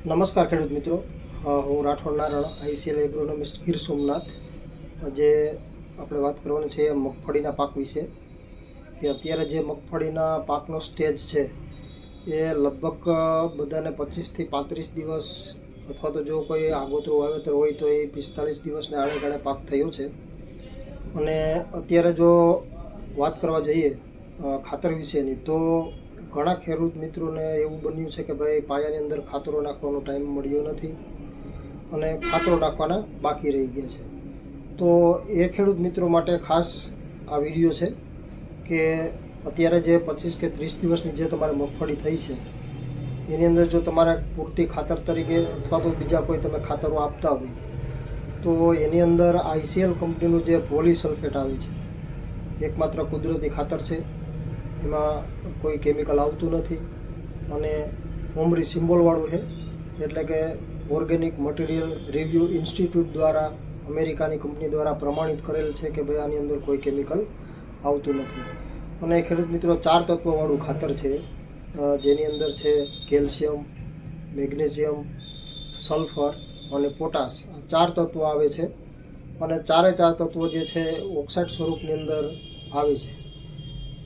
નમસ્કાર ખેડૂત મિત્રો. હું રાઠોડ નારાયણ, આઈસીએલ એગ્રોનોમિસ્ટ ગીર સોમનાથ. આજે આપણે વાત કરવાની છે મગફળીના પાક વિશે, કે અત્યારે જે મગફળીના પાકનો સ્ટેજ છે, એ લગભગ બધાને પચીસથી પાંત્રીસ દિવસ અથવા તો જો કોઈ આગોતરું વાવેતર હોય તો એ પિસ્તાલીસ દિવસને આડે ગાળે પાક થયો છે. અને અત્યારે જો વાત કરવા જઈએ ખાતર વિશેની, તો ઘણા ખેડૂત મિત્રોને એવું બન્યું છે કે ભાઈ પાયાની અંદર ખાતરો નાખવાનો ટાઈમ મળ્યો નથી અને ખાતરો નાખવાના બાકી રહી ગયા છે. તો એ ખેડૂત મિત્રો માટે ખાસ આ વીડિયો છે કે અત્યારે જે પચીસ કે ત્રીસ દિવસની જે તમારે મગફળી થઈ છે, એની અંદર જો તમારે પૂરતી ખાતર તરીકે અથવા તો બીજા કોઈ તમે ખાતરો આપતા હોય, તો એની અંદર આઈસીએલ કંપનીનું જે પોલીસલ્ફેટ આવે છે, એકમાત્ર કુદરતી ખાતર છે. એમાં કોઈ કેમિકલ આવતું નથી અને ઉમરી સિમ્બોલવાળું છે. એટલે કે ઓર્ગેનિક મટીરિયલ રિવ્યૂ ઇન્સ્ટિટ્યૂટ દ્વારા, અમેરિકાની કંપની દ્વારા પ્રમાણિત કરેલ છે કે ભાઈ આની અંદર કોઈ કેમિકલ આવતું નથી. અને ખેડૂત મિત્રો, ચાર તત્વવાળું ખાતર છે. જેની અંદર છે કેલ્શિયમ, મેગ્નેશિયમ, સલ્ફર અને પોટાશ. આ ચાર તત્વો આવે છે. અને ચારે ચાર તત્વો જે છે, ઓક્સાઇડ સ્વરૂપની અંદર આવે છે.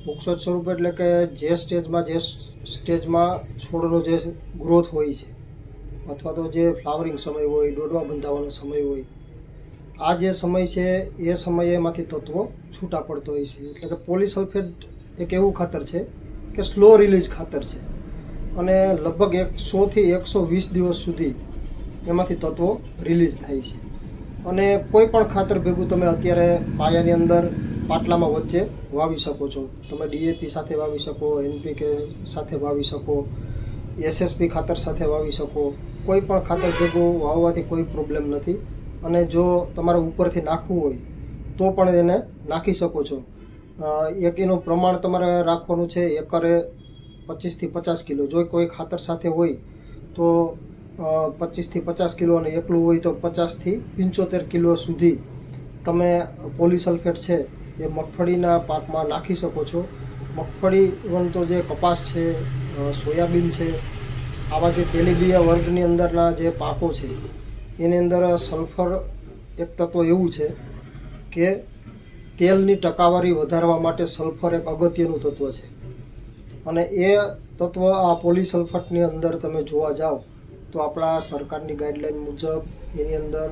ઓક્સાઇડ સ્વરૂપ એટલે કે જે સ્ટેજમાં જે સ્ટેજમાં છોડનો જે ગ્રોથ હોય છે, અથવા તો જે ફ્લાવરિંગ સમય હોય ડોડવા બંધાવવાનો સમય હોય, આ જે સમય છે, એ સમયે એમાંથી તત્વો છૂટા પડતો હોય છે. એટલે કે પોલિસલ્ફેટ એક એવું ખાતર છે કે સ્લો રિલીઝ ખાતર છે. અને લગભગ એકસોથી એકસો વીસ દિવસ સુધી એમાંથી તત્વો રિલીઝ થાય છે. અને કોઈ પણ ખાતર ભેગું તમે અત્યારે પાયાની અંદર પાટલામાં વચ્ચે વાવી શકો છો. તમે ડીએપી સાથે વાવી શકો એનપીકે સાથે વાવી શકો એસએસપી ખાતર સાથે વાવી શકો. કોઈ પણ ખાતર ભેગું વાવવાથી કોઈ પ્રોબ્લેમ નથી. અને જો તમારે ઉપરથી નાખવું હોય, તો પણ એને નાખી શકો છો. એક એનું પ્રમાણ તમારે રાખવાનું છે એકરે પચીસથી પચાસ કિલો. જો કોઈ ખાતર સાથે હોય, તો પચીસથી પચાસ કિલો અને એકલું હોય તો પચાસથી પંચોતેર કિલો સુધી તમે પોલીસલ્ફેટ છે એ મગફળીના પાકમાં નાખી શકો છો. મગફળી વન તો જે કપાસ છે સોયાબીન છે, આવા જે તેલીબિયા વર્ગની અંદરના જે પાકો છે, એની અંદર સલ્ફર એક તત્વ એવું છે કે તેલની ટકાવારી વધારવા માટે સલ્ફર એક અગત્યનું તત્વ છે. અને એ તત્વ આ પોલીસલ્ફેટની અંદર તમે જોવા જાઓ, તો આપણા સરકારની ગાઈડલાઈન મુજબ એની અંદર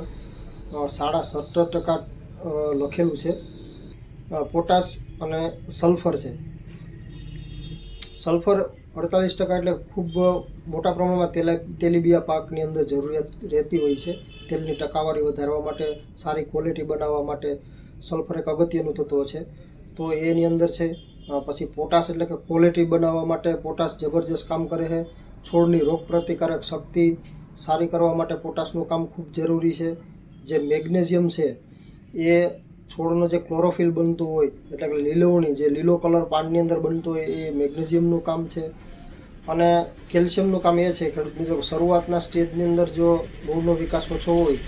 સાડા સત્તર ટકા લખેલું છે. પોટાશ અને સલ્ફર છે. સલ્ફર અડતાલીસ ટકા એટલે ખૂબ મોટા પ્રમાણમાં તેલા, તેલીબિયા પાકની અંદર જરૂરિયાત રહેતી હોય છે. તેલની ટકાવારી વધારવા માટે, સારી ક્વોલિટી બનાવવા માટે સલ્ફર એક અગત્યનું તત્વ છે. તો એની અંદર છે પછી પોટાશ એટલે કે ક્વોલિટી બનાવવા માટે પોટાશ જબરજસ્ત કામ કરે છે. છોડની રોગ પ્રતિકારક શક્તિ સારી કરવા માટે પોટાશનું કામ ખૂબ જરૂરી છે. જે મેગ્નેશિયમ છે, એ છોડનો જે ક્લોરોફિલ બનતું હોય, એટલે કે લીલવણી જે લીલો કલર પાનની અંદર બનતું હોય, એ મેગ્નેશિયમનું કામ છે. અને કેલ્શિયમનું કામ એ છે ખેડૂત મિત્રો શરૂઆતના સ્ટેજની અંદર જો મૂળનો વિકાસ ઓછો હોય,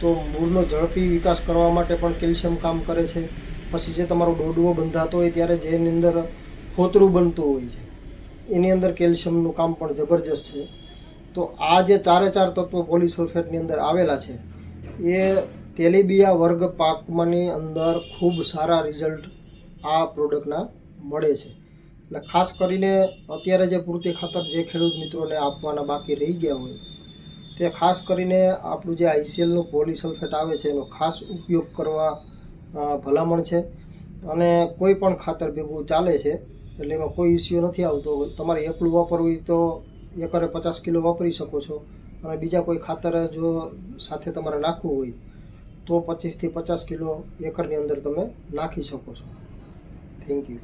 તો મૂળનો ઝડપી વિકાસ કરવા માટે પણ કેલ્શિયમ કામ કરે છે. પછી જે તમારો ડોડવો બંધાતો હોય ત્યારે જેની અંદર ખોતરું બનતું હોય છે, એની અંદર કેલ્શિયમનું કામ પણ જબરજસ્ત છે. તો આ જે ચારે ચાર તત્વો પોલિસલ્ફેટની અંદર આવેલા છે, એ તેલીબિયા વર્ગ પાકમાંની અંદર ખૂબ સારા રિઝલ્ટ આ પ્રોડક્ટના મળે છે. એટલે ખાસ કરીને અત્યારે જે પૂરતી ખાતર જે ખેડૂત મિત્રોને આપવાના બાકી રહી ગયા હોય, તે ખાસ કરીને આપણું જે આઈસીએલનું પોલિસલ્ફેટ આવે છે, એનો ખાસ ઉપયોગ કરવા ભલામણ છે. અને કોઈ પણ ખાતર ભેગું ચાલે છે, એટલે એમાં કોઈ ઇસ્યુ નથી આવતો. તમારે એકલું વાપરવું તો એકરે પચાસ કિલો વાપરી શકો છો. અને બીજા કોઈ ખાતર જો સાથે તમારે નાખવું હોય તો પચીસથી પચાસ કિલો એકરની અંદર તમે નાખી શકો છો. Thank you